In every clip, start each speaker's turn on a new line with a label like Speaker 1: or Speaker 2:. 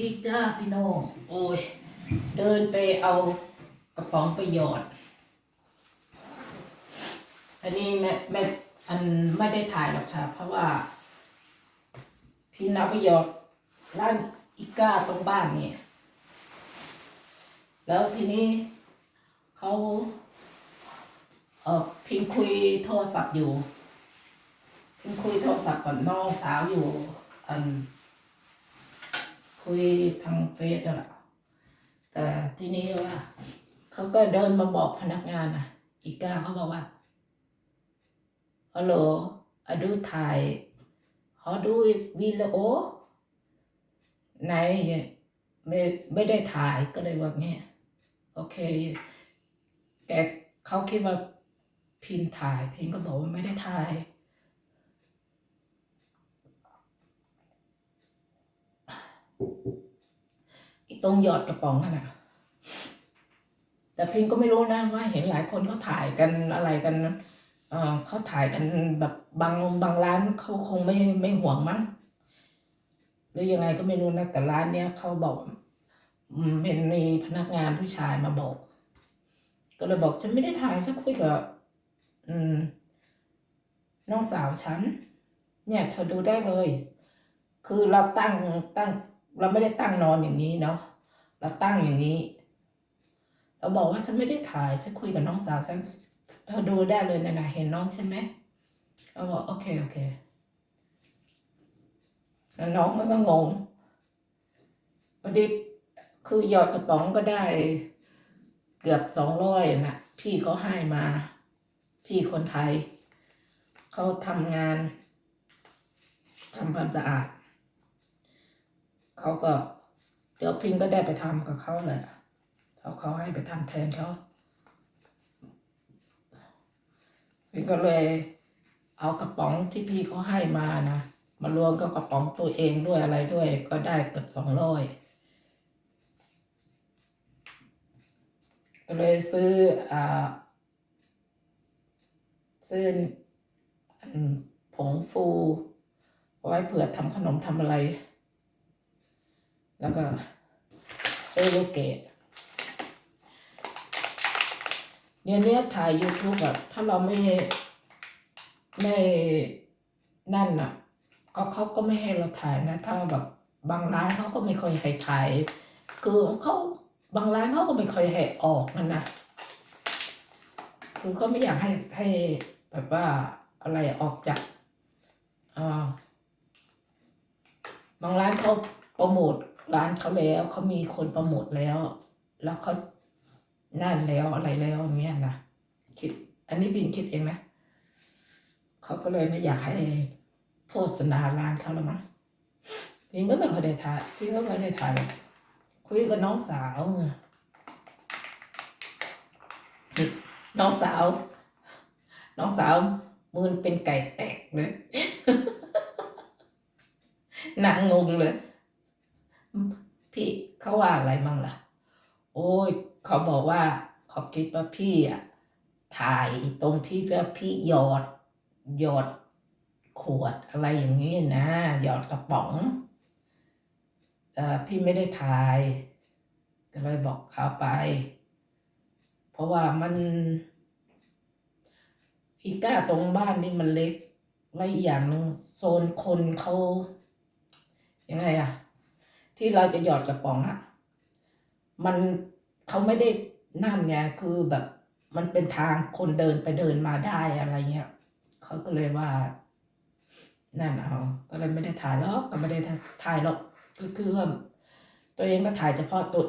Speaker 1: ดีจ้าพี่น้อง โอ้ย เดินไปเอากระป๋องไปหยอด อันนี้แม่แม่อันไม่ได้ถ่ายหรอกค่ะ เพราะว่า พี่นาไปหยอดร้านอีก้าตรงบ้านเนี่ย แล้วทีนี้เขาเออพิมพ์คุยโทรศัพท์อยู่ พิมพ์คุยโทรศัพท์กับน้องสาวอยู่ อัน คุยทางเฟซนั่นแหละแต่ทีนี้ว่าเขาก็เดินมาบอกพนักงานอะ อีก้าเขาบอกว่าฮัลโหลอดูถ่ายขอดูวิดีโอไหนไม่ไม่ได้ถ่ายก็เลยว่าเงี้ยโอเคแกเขาคิดว่าพินถ่ายพินก็บอกว่าไม่ได้ถ่าย ตรงหยอดกระป๋องนั่นนะแต่พิงก็ไม่รู้นะว่าเห็นหลายคนเขาถ่ายกันอะไรกันเออเขาถ่ายกันแบบบางบางร้านเขาคงไม่ไม่ห่วงมั้งหรือยังไงก็ไม่รู้นะแต่ร้านเนี้ยเขาบอกเป็นมีพนักงานผู้ชายมาบอก ก็เลยบอกฉันไม่ได้ถ่ายฉันคุยกับอืมน้องสาวฉัน เนี่ยเธอดูได้เลย คือเราตั้งตั้ง เราไม่ได้ตั้งนอนอย่างนี้เนาะเราตั้งอย่างนี้ เราบอกว่าฉันไม่ได้ถ่ายฉันคุยกับน้องสาวฉันเธอดูได้เลยนะนะเห็นน้องใช่ไหมเราบอกโอเคโอเคแล้วน้องมันก็งงพอดีคือหยอดกระป๋องก็ได้เกือบสองร้อยนะพี่เขาให้มา พี่คนไทย เขาทำงานทำความสะอาด เขาก็ เดี๋ยวพิงก็ได้ไปทำกับเขาแหละเขาเขาให้ไปทำแทนเขาพิงก็เลยเอากระป๋องที่พี่เขาให้มานะมารวมกับกระป๋องตัวเองด้วยอะไรด้วย ก็ได้เกือบสองร้อยก็เลยซื้ออ่าซื้อผงฟูไว้เผื่อทำขนมทำอะไร แล้วก็ซื้อลูกเกดเนี่ยเนี่ยถ่าย YouTube แบบถ้าเราไม่ไม่นั่นน่ะ ก็เขาก็ไม่ให้เราถ่ายนะ ถ้าแบบบางร้านเขาก็ไม่ค่อยให้ถ่าย คือเขาบางร้านเขาก็ไม่ค่อยให้ออกมันนะคือเขาไม่อยากให้ให้แบบว่าอะไรออกจากอ่าบางร้านเขาโปรโมท ร้านเขาแล้วเขามีคนปรโมทแล้ว แล้วเขานั่นแล้วอะไรแล้วเงี้ยนะคิด อันนี้บินคิดเองนะเขาก็เลยไม่อยากให้โฆษณาร้านเขาแล้วมั้งพิงก็ไม่ค่อยได้ถ่ายพิงก็ไม่ได้ถ่ายคุยกับน้องสาวไงน้องสาว น้องสาวมือเป็นไก่แตกเลยหนางงงเลย พี่เขาว่าอะไรมั่งล่ะ โอ้ยเขาบอกว่าเขาคิดว่าพี่อะถ่ายตรงที่ว่าพี่หยอดหยอดขวดอะไรอย่างนี้นะ หยอดกระป๋องเอ่อพี่ไม่ได้ถ่าย ก็เลยบอกเขาไป เพราะว่ามันอีก้าตรงบ้านนี่มันเล็กและอีกอย่างหนึ่งโซนคนเขายังไงอะ ที่เราจะหยอดกระป๋องอะมันเขาไม่ได้นั่นไงคือแบบมันเป็นทางคนเดินไปเดินมาได้อะไรเงี้ยเขาก็เลยว่า นั่นเอาก็เลยไม่ได้ถ่ายหรอกก็ไม่ได้ถ่ายหรอกก็คือว่าตัวเองก็ถ่ายเฉพาะตัว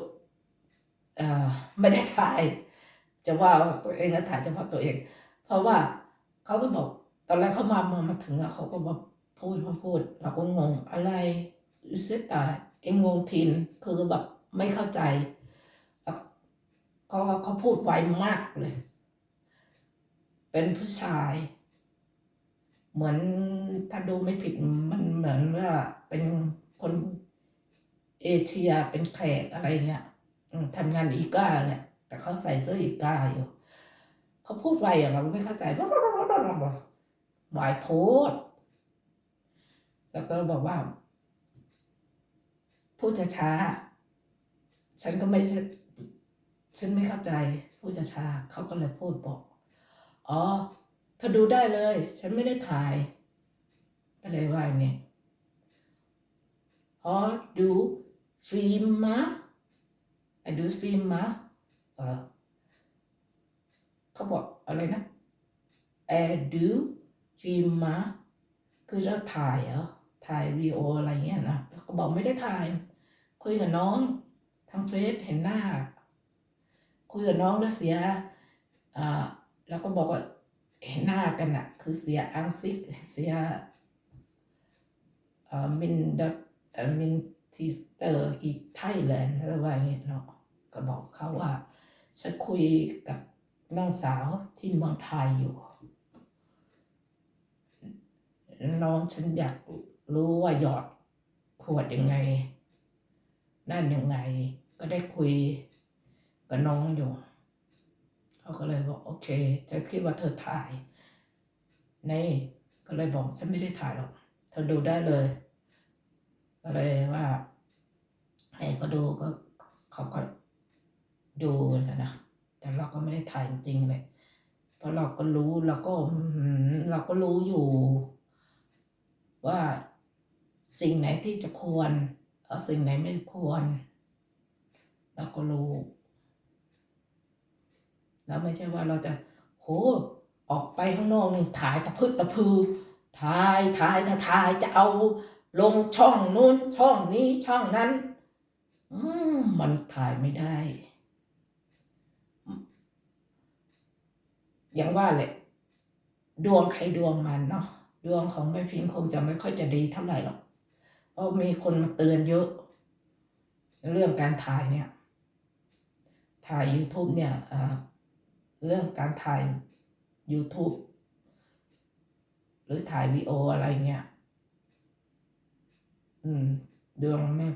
Speaker 1: เอ่อไม่ได้ถ่าย จะว่าตัวเองก็ถ่ายเฉพาะตัวเอง เพราะว่าเขาก็บอก ตอนแรกเขามามามาถึงอะเขาก็บอกพูดพูดพูดเราก็งงอะไรอุซิตาย เองงงทินคือแบบไม่เข้าใจเขาเขาพูดไวมากเลย เป็นผู้ชาย เหมือนถ้าดูไม่ผิดมันเหมือนว่าเป็นคนเอเชียเป็นแขกอะไรเงี้ยทำงานอีกาแหละ แต่เขาใส่เสื้ออีกาอยู่ เขาพูดไวอะเราไม่เข้าใจวายโพดแล้วก็บอกว่า พูดช้าๆฉันก็ไม่ฉันไม่เข้าใจ พูดช้าๆเขาก็เลยพูดบอก อ๋อเธอดูได้เลย ฉันไม่ได้ถ่าย ก็เลยว่าอย่างนี้อ๋อดูฟิล์มมาไอ้ดูฟิล์มมาเออเขาบอกอะไรนะแอดูฟิล์มมาคือเราถ่ายเหรอถ่ายวีโออะไรเงี้ยนะแล้วก็บอกไม่ได้ถ่าย คุยกับน้องทางเฟซเห็นหน้า คุยกับน้องแล้วเสียอ่าแล้วก็บอกว่าเห็นหน้ากันอะคือเสียอังซิกเสียอ่ามินดัตมินทีสเตอร์อีไทยแลนด์อะไรว่าเงี้ยเนาะก็บอกเขาว่าฉันคุยกับน้องสาวที่เมืองไทยอยู่น้องฉันอยากรู้ว่าหยอดขวดยังไง นั่นยังไง ก็ได้คุยกับน้องอยู่ เขาก็เลยบอกโอเคฉันคิดว่าเธอถ่ายในก็เลยบอกฉันไม่ได้ถ่ายหรอก เธอดูได้เลย ก็เลยว่าให้เขาดูก็เขาก็ดูนะนะแต่เราก็ไม่ได้ถ่ายจริงเลยเพราะเราก็รู้เราก็เราก็รู้อยู่ ว่าสิ่งไหนที่จะควร เอาสิ่งไหนไม่ควร เราก็รู้ แล้วไม่ใช่ว่าเราจะโหออกไปข้างนอกนี่ถ่ายตะพึดตะพือถ่ายถ่ายถ่ายถ่ายจะเอาลงช่องนู้นช่องนี้ช่องนั้น อืมมันถ่ายไม่ได้ อย่างว่าแหละ ดวงใครดวงมันเนาะดวงของแม่พิงคงจะไม่ค่อยจะดีเท่าไหร่หรอก เพราะมีคนมาเตือนเยอะ เรื่องการถ่ายเนี่ย ถ่าย YouTube เนี่ยเรื่องการถ่าย YouTube หรือถ่ายวีโออะไรเงี้ย อืม ดวงแม่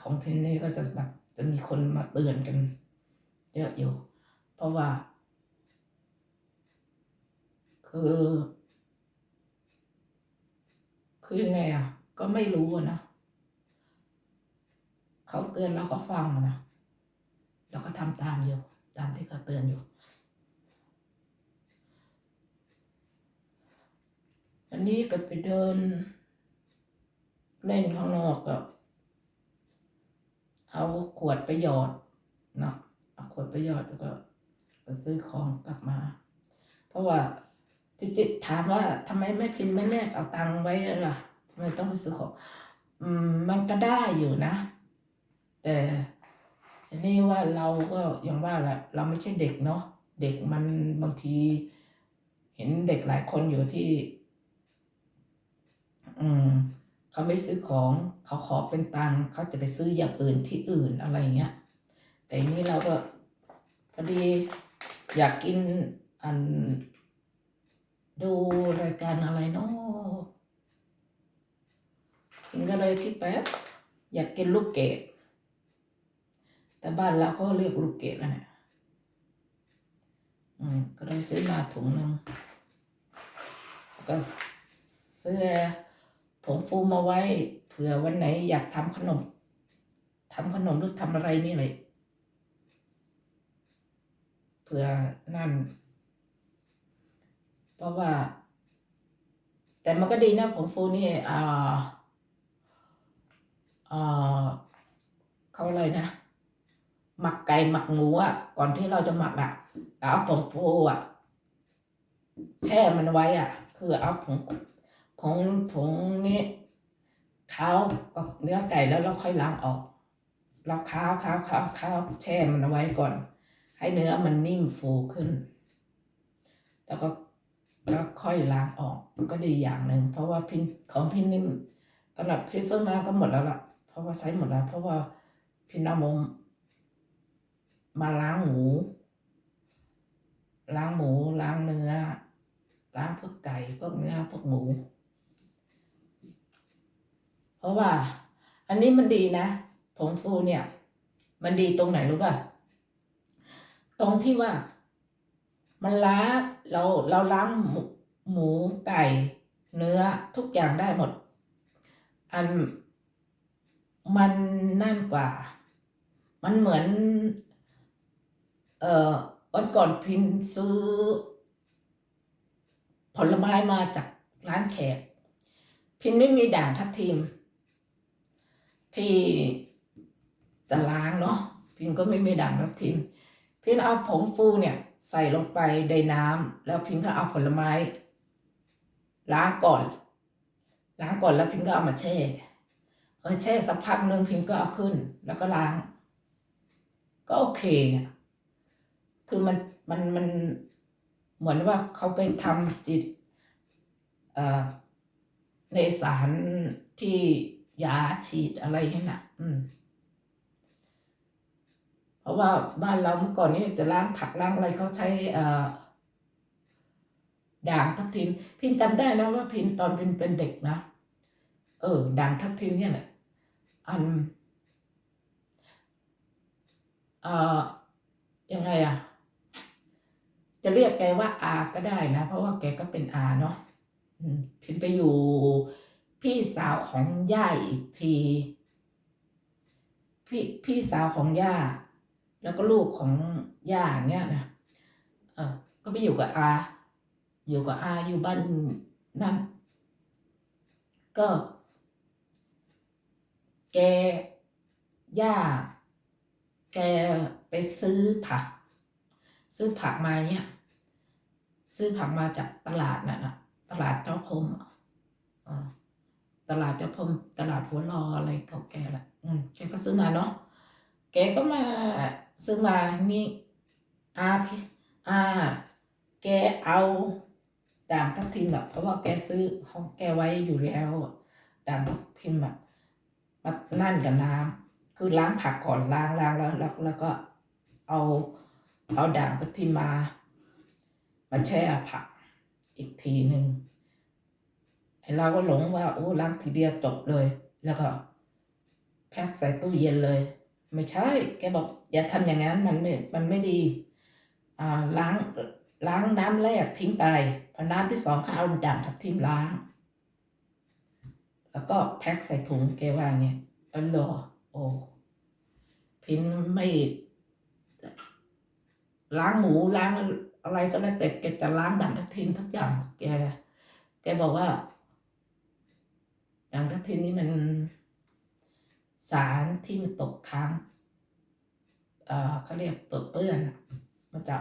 Speaker 1: ของเพนนี่ก็จะแบบจะมีคนมาเตือนกัน เยอะอยู่ เพราะว่า คือ คือยังไงอะ ก็ไม่รู้นะ เขาเตือนเราก็ฟังนะเราก็ทำตามอยู่ ตามที่เขาเตือนอยู่อันนี้ก็ไปเดิน เล่นข้างนอกก็เอาขวดไปหยอดเนาะเอาขวดไปหยอดแล้วก็ก็ซื้อของกลับมา เพราะว่าจิจิถามว่าทำไมไม่พิมพ์ไม่แลกเอาตังค์ไว้ล่ะทำไมต้องไปซื้อของ อืมมันก็ได้อยู่นะ แต่นนี้ว่าเราก็อย่างว่าแหละเราไม่ใช่เด็กเนาะเด็กมันบางที เห็นเด็กหลายคนอยู่ที่ อืมเขาไม่ซื้อของเขาขอเป็นตังเขาจะไปซื้ออย่างอื่นที่อื่นอะไรเงี้ยแต่นนี้เราก็พอดีอยากกินอัน ดูรายการอะไรเนาะกินก็เลยคิดไปอยากกินลูกเกด แต่บ้านเราก็เรียกลูกเกดนะเนี่ยอืมก็เลยซื้อมาถุงหนึ่งก็ซื้อผงฟูมาไว้เผื่อวันไหนอยากทำขนมทำขนมหรือทำอะไรนี่เลยเผื่อนั่น เพราะว่า แต่มันก็ดีนะผงฟูนี่อ่าอ่าเขาอะไรนะ หมักไก่หมักหมูอะ ก่อนที่เราจะหมักอะเอาผงฟูอะ แช่มันไว้อะ คือเอาผงผงผงนี้ข้ากับเนื้อไก่แล้วเราค่อยล้างออก เราข้าวข้าวข้าวข้าแช่มันไว้ก่อน ให้เนื้อมันนิ่มฟูขึ้น แล้วก็แล้วค่อยล้างออกก็ดีอย่างหนึ่งเพราะว่าพินของพินนี่สำหรับพินซื้อมาก็หมดแล้วล่ะเพราะว่าใช้หมดแล้ว เพราะว่าพินเอม มาล้างหมู ล้างหมู ล้างเนื้อ ล้างพวกไก่พวกเนื้อพวกหมู เพราะว่า อันนี้มันดีนะผงฟูเนี่ย มันดีตรงไหนรู้ป่ะ ตรงที่ว่า มันล้างเราเราล้างหมูหมไก่เนื้อทุกอย่างได้หมด อันมันนั่นกว่า มันเหมือน เอ่อวันก่อนพิมพ์ซื้อ ผลไม้มาจากร้านแขก พิมพ์ไม่มีด่างทับทิม ที่จะล้างเนาะพิมพ์ก็ไม่มีด่างทับทิม พิมพ์เอาผงฟูเนี่ยใส่ลงไปในน้ำแล้วพิมพ์ก็เอาผลไม้ ล้างก่อน ล้างก่อนแล้วพิมพ์ก็เอามาแช่เออแช่สักพักหนึ่งพิมพ์ก็เอาขึ้น แล้วก็ล้าง ก็โอเคอะ คือมันมันมันเหมือนว่าเขาไปทำจิตในสารที่ยาฉีดอะไรนี่นะอืม เพราะว่าบ้านเราเมื่อก่อนนี่จะล้างผักล้างอะไรเขาใช้ด่างทับทิมพินจำได้นะว่าพินตอนพินเป็นเด็กนะเออด่างทับทิมเนี่ยแหละอันเอ่อยังไงอะ จะเรียกแกว่าอาก็ได้นะ เพราะว่าแกก็เป็นอาเนาะอืมพินไปอยู่พี่สาวของย่าอีกทีพี่พี่สาวของย่า แล้วก็ลูกของย่าเงี้ยนะเออก็ไปอยู่กับอา อยู่กับอาอยู่บ้านนั่นก็ แกย่า แกไปซื้อผัก ซื้อผักมาเนี่ย ซื้อผักมาจากตลาดน่ะนะตลาดเจ้าพรมอ่าตลาดเจ้าพรมตลาดหัวรออะไรเก่าแก่แหละอืมแกก็ซื้อมาเนาะแกก็มาซื้อมานี่อาพี่อาแกเอาด่างทับทิมแบบเพราะว่าแกซื้อของแกไว้อยู่แล้วด่างทับทิมแบบมานั่นกับน้ำคือล้างผักก่อนล้างล้างแล้วแล้วแล้วก็เอาเอาด่างทับทิมมา มาแช่ผักอีกทีหนึ่งไอเราก็หลงว่าโอ้ล้างทีเดียวจบเลย แล้วก็แพ็คใส่ตู้เย็นเลย ไม่ใช่ แกบอกอย่าทำอย่างนั้นมันไม่ มันไม่ดีอ่าล้างล้างน้ำแรกทิ้งไปพอน้ำที่สองก็เอาด่างทับทิมล้าง แล้วก็แพ็คใส่ถุงแกว่าอย่างเงี้ยเออหรอโอ้พินไม่ล้างหมูล้าง อะไรก็แล้วแต่แกจะล้างด่างทับทิมทุกอย่าง แก แกบอกว่าด่างทับทิมนี่มันสารที่มันตกค้างเอ่อเขาเรียกเปื้อนเปื้อนมันจะ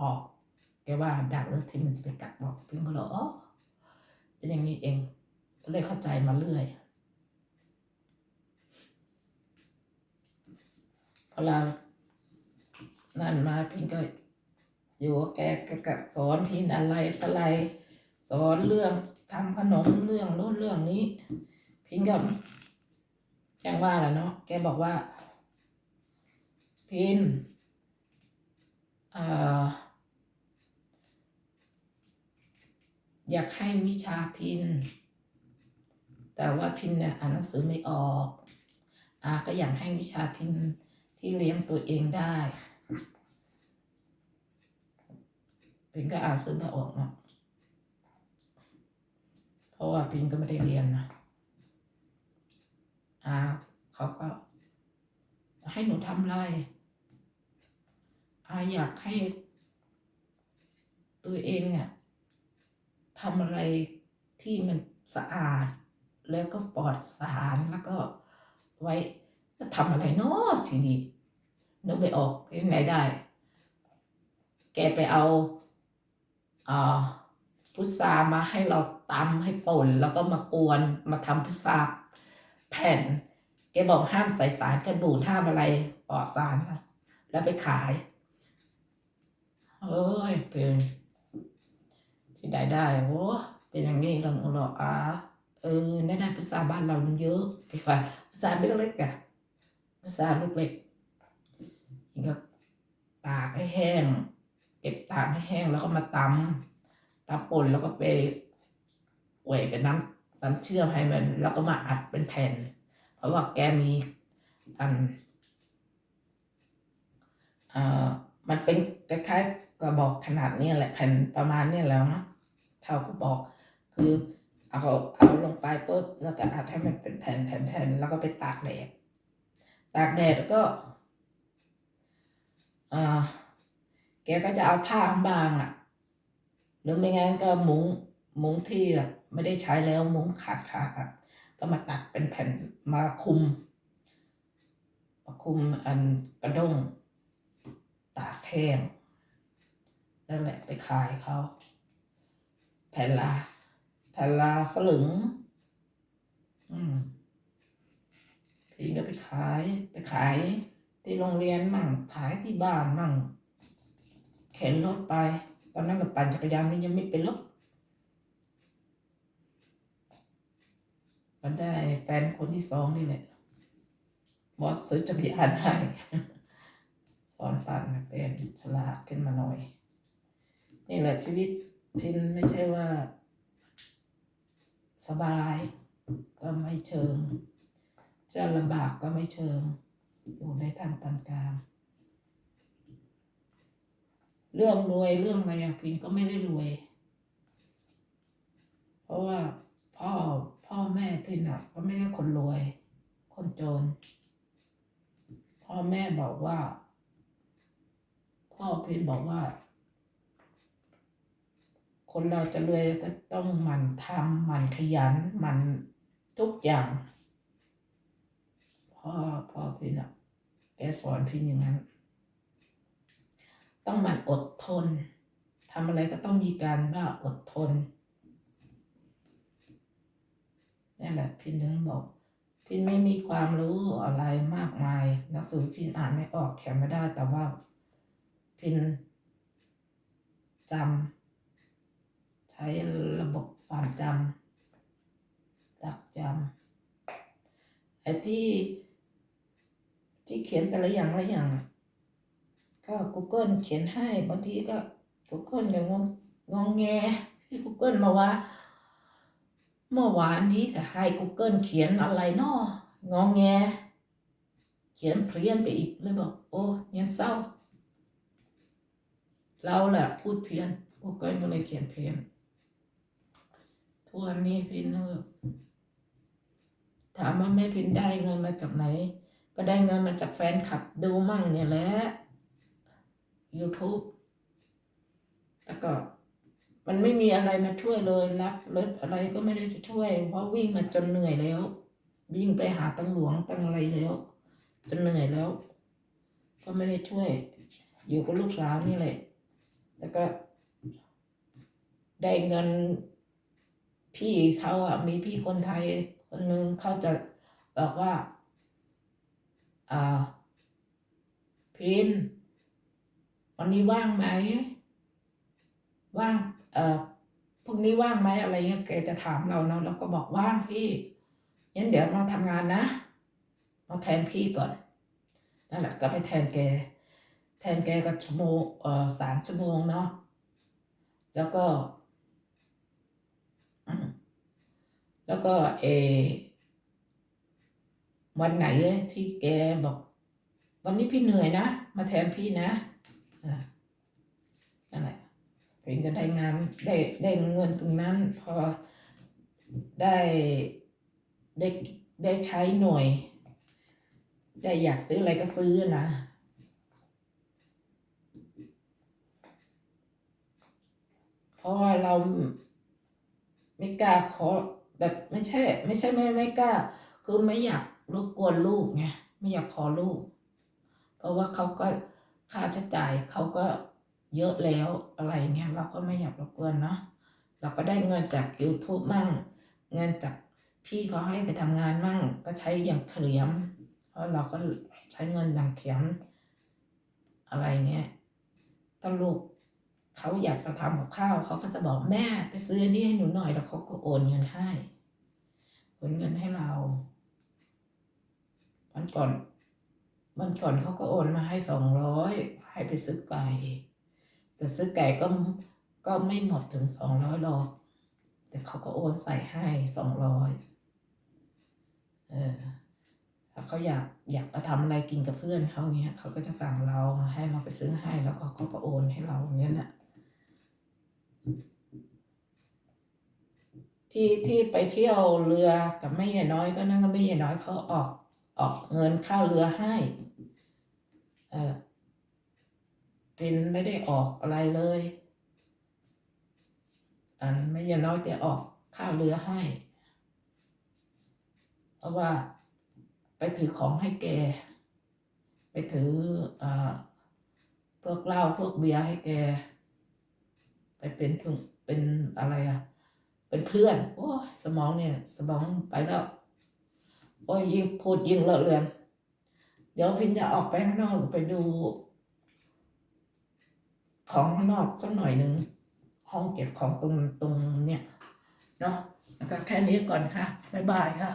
Speaker 1: ออก แกว่าดักเลือดที่มันจะไปกัดบอกพิงก็เลยอ๋อเป็นอย่างนี้เองก็เลยเข้าใจมาเรื่อยพอเรานั่นมาพิงก็ อยู่กับแกกก็สอนพินอะไรอะไร สอนเรื่องทำขนมเรื่องโน้นเรื่องนี้ พิงก็อย่างว่าแหละเนาะแกบอกว่า พินเอ่ออยากให้วิชาพิน แต่ว่าพินเนี่ยอ่านหนังสือไม่ออกอาก็อยากให้วิชาพินที่เลี้ยงตัวเองได้ พินก็อ่านซื้อม่ออกเนาะเพราะว่าพินก็ไม่ได้เรียนนะอาเขาก็ ให้หนูทำอะไรอาอยากให้ ตัวเองเนี่ยทำอะไรที่มันสะอาด แล้วก็ปลอดสารแล้วก็ไว้จะทำอะไรเนาะทีดีนึกไม่ออกยังไงได้ แกไปเอา พุทรามาให้เราตำให้ป่นแล้วก็มากวนมาทำพุทราแผ่นแกบอกห้ามใส่สารกันบูดห้ามอะไรปลอดสารนะแล้วไปขายเอ้ยเป็นที่ได้ได้โอ้เป็นอย่างนี้เราหรอกอะเออแน่ๆภาษาบ้านเรามันเยอะแกว่าภาษาเล็กๆอะภาษาลูกเล็กก็ตากให้แห้ง ก็บตากให้แห้งแล้วก็มาตำตำป่นแล้วก็ไปแหวกกับน้ำน้ำเชื่อมให้มัน แล้วก็มาอัดเป็นแผ่น เพราะว่าแกมีอันเอ่อมันเป็นคล้ายๆกระบอกขนาดนี้แหละแผ่นประมาณนี้แล้วนะเท่ากระบอก คือเอาเอาลงไปปุ๊บแล้วก็อัดให้มันเป็นแผ่นแผ่นแผ่นแล้วก็ไปตากแดดตากแดดแล้วก็อ่า แกก็จะเอาผ้าบางๆอะ หรือไม่งั้นก็มุ้งมุ้งที่แบบไม่ได้ใช้แล้วมุ้งขาดขาดๆอะก็มาตัดเป็นแผ่นมาคุมมาคุมอันกระด้งตากแห้งนั่นแหละไปขายเขาแผ่นละแผ่นละสลึง อืมพี่ก็ไปขายไปขายที่โรงเรียนมั่งขายที่บ้านมั่ง เข็นรถไป ตอนนั้นกับปั่นจักรยานมันยังไม่เป็นรถก็ได้แฟนคนที่สองนี่แหละบอสซื้อจักรยานให้สอนปั่นเป็นฉลาดขึ้นมาหน่อย นี่แหละชีวิตพินไม่ใช่ว่า สบาย ก็ไม่เชิง จะลำบากก็ไม่เชิง อยู่ในทางปานกลาง เรื่องรวยเรื่องอะไรอะพินก็ไม่ได้รวย เพราะว่าพ่อพ่อแม่พินอะก็ไม่ได้คนรวย คนจน พ่อแม่บอกว่า พ่อพินบอกว่า คนเราจะรวยก็ต้องหมั่นทำหมั่นขยันหมั่นทุกอย่าง พ่อพ่อพินอะแกสอนพินอย่างนั้น ต้องหมั่นอดทนทำอะไรก็ต้องมีการว่าอดทนนี่แหละพินถึงบอก พินไม่มีความรู้อะไรมากมายหนังสือพินอ่านไม่ออกเขียนไม่ได้แต่ว่า พินจำใช้ระบบความจำจักจำไอ้ที่ที่เขียนแต่ละอย่างละอย่างอะ ก็ Google เขียนให้บางทีก็ Google อย่างงงงองแงพี่ Google มาว่า เมื่อวานนี้ก็ให้ Google เขียนอะไรเนาะงงแง เขียนเพี้ยนไปอีกเลยบอก โอ้เงียเศร้า เราแหละพูดเพี้ยน Google ก็เลยเขียนเพี้ยนทุกวันนี้พินเออถามว่าแม่พินได้เงินมาจากไหน ก็ได้เงินมาจากแฟนคลับดูมั่งเนี่ยแหละ YouTube แต่ก็มันไม่มีอะไรมาช่วยเลยรับรถอะไรก็ไม่ได้จะช่วย เพราะวิ่งมาจนเหนื่อยแล้ว วิ่งไปหาตังหลวงตังอะไรแล้ว จนเหนื่อยแล้ว ก็ไม่ได้ช่วย อยู่กับลูกสาวนี่แหละ แล้วก็ ได้เงินพี่เขาอะมีพี่คนไทยคนหนึ่งเขาจะบอกว่า อ่าพิน วันนี้ว่างไหมว่างเอ่อพรุ่งนี้ว่างไหมอะไรเงี้ยแกจะถามเราเนาะเราก็บอกว่างพี่งั้นเดี๋ยวมาทำงานนะมาแทนพี่ก่อนนั่นแหละก็ไปแทนแก แทนแกก็ชั่วโมงเอ่อสามชั่วโมงเนาะแล้วก็ แล้วก็เอวันไหนที่แกบอก วันนี้พี่เหนื่อยนะ มาแทนพี่นะ นั่นแหละเพ็นก็ได้งานได้ได้เงินตรงนั้น พอได้ได้ได้ใช้หน่วย ได้อยากซื้ออะไรก็ซื้อนะเพราะว่าเราไม่กล้าขอแบบไม่ใช่ ไม่ใช่ไม่ไม่กล้า คือไม่อยากรบกวนลูกไงไม่อยากขอลูก เพราะว่าเขาก็ ค่าใช้จ่ายเขาก็เยอะแล้วอะไรเงี้ยเราก็ไม่อยากรบกวนเนาะเราก็ได้เงินจาก YouTube มั่ง เงินจากพี่เขาให้ไปทำงานมั่ง ก็ใช้อย่างเขลียม เพราะเราก็ใช้เงินอย่างเขียม อะไรเงี้ยถ้าลูกเขาอยากจะทำกับข้าวเขาก็จะบอกแม่ไปซื้อนนี้ให้หนูหน่อยแล้วเขาก็โอนเงินให้โอนเงินให้เราวันก่อน วันก่อนเขาก็โอนมาให้สองร้อยให้ไปซื้อไก่ แต่ซื้อไก่ก็ก็ไม่หมดถึงสองร้อยหรอก แต่เขาก็โอนใส่ให้สองร้อยเออถ้าเขาอยากอยากไปทำอะไรกินกับเพื่อนเขาเนี้ยเขาก็จะสั่งเราให้เราไปซื้อให้แล้วก็เขาก็โอนให้เราอย่างเงี้ยน่ะที่ที่ไปเที่ยวเรือกับแม่ยายน้อยก็นั่นก็แม่ยายน้อยเขาออกออกเงินค่าเรือให้ เออเป็นไม่ได้ออกอะไรเลย อันแม่ยายน้อยแกออกค่าวเรือให้ เพราะว่าไปถือของให้แก ไปถืออ่าพวกเหล้าพวกเบียร์ให้แก ไปเป็นเพื่อนเป็นอะไรอะเป็นเพื่อน โอ้สมองเนี่ย สมองไปแล้ว โอ้ยยิ่งพูดยิ่งเลอะเลือน เดี๋ยวพินจะออกไปข้างนอกไปดู ของข้างนอกสักหน่อยหนึ่งห้องเก็บของตรงตรงเนี่ยเนาะแล้วก็แค่นี้ก่อนค่ะ บ๊ายบายค่ะ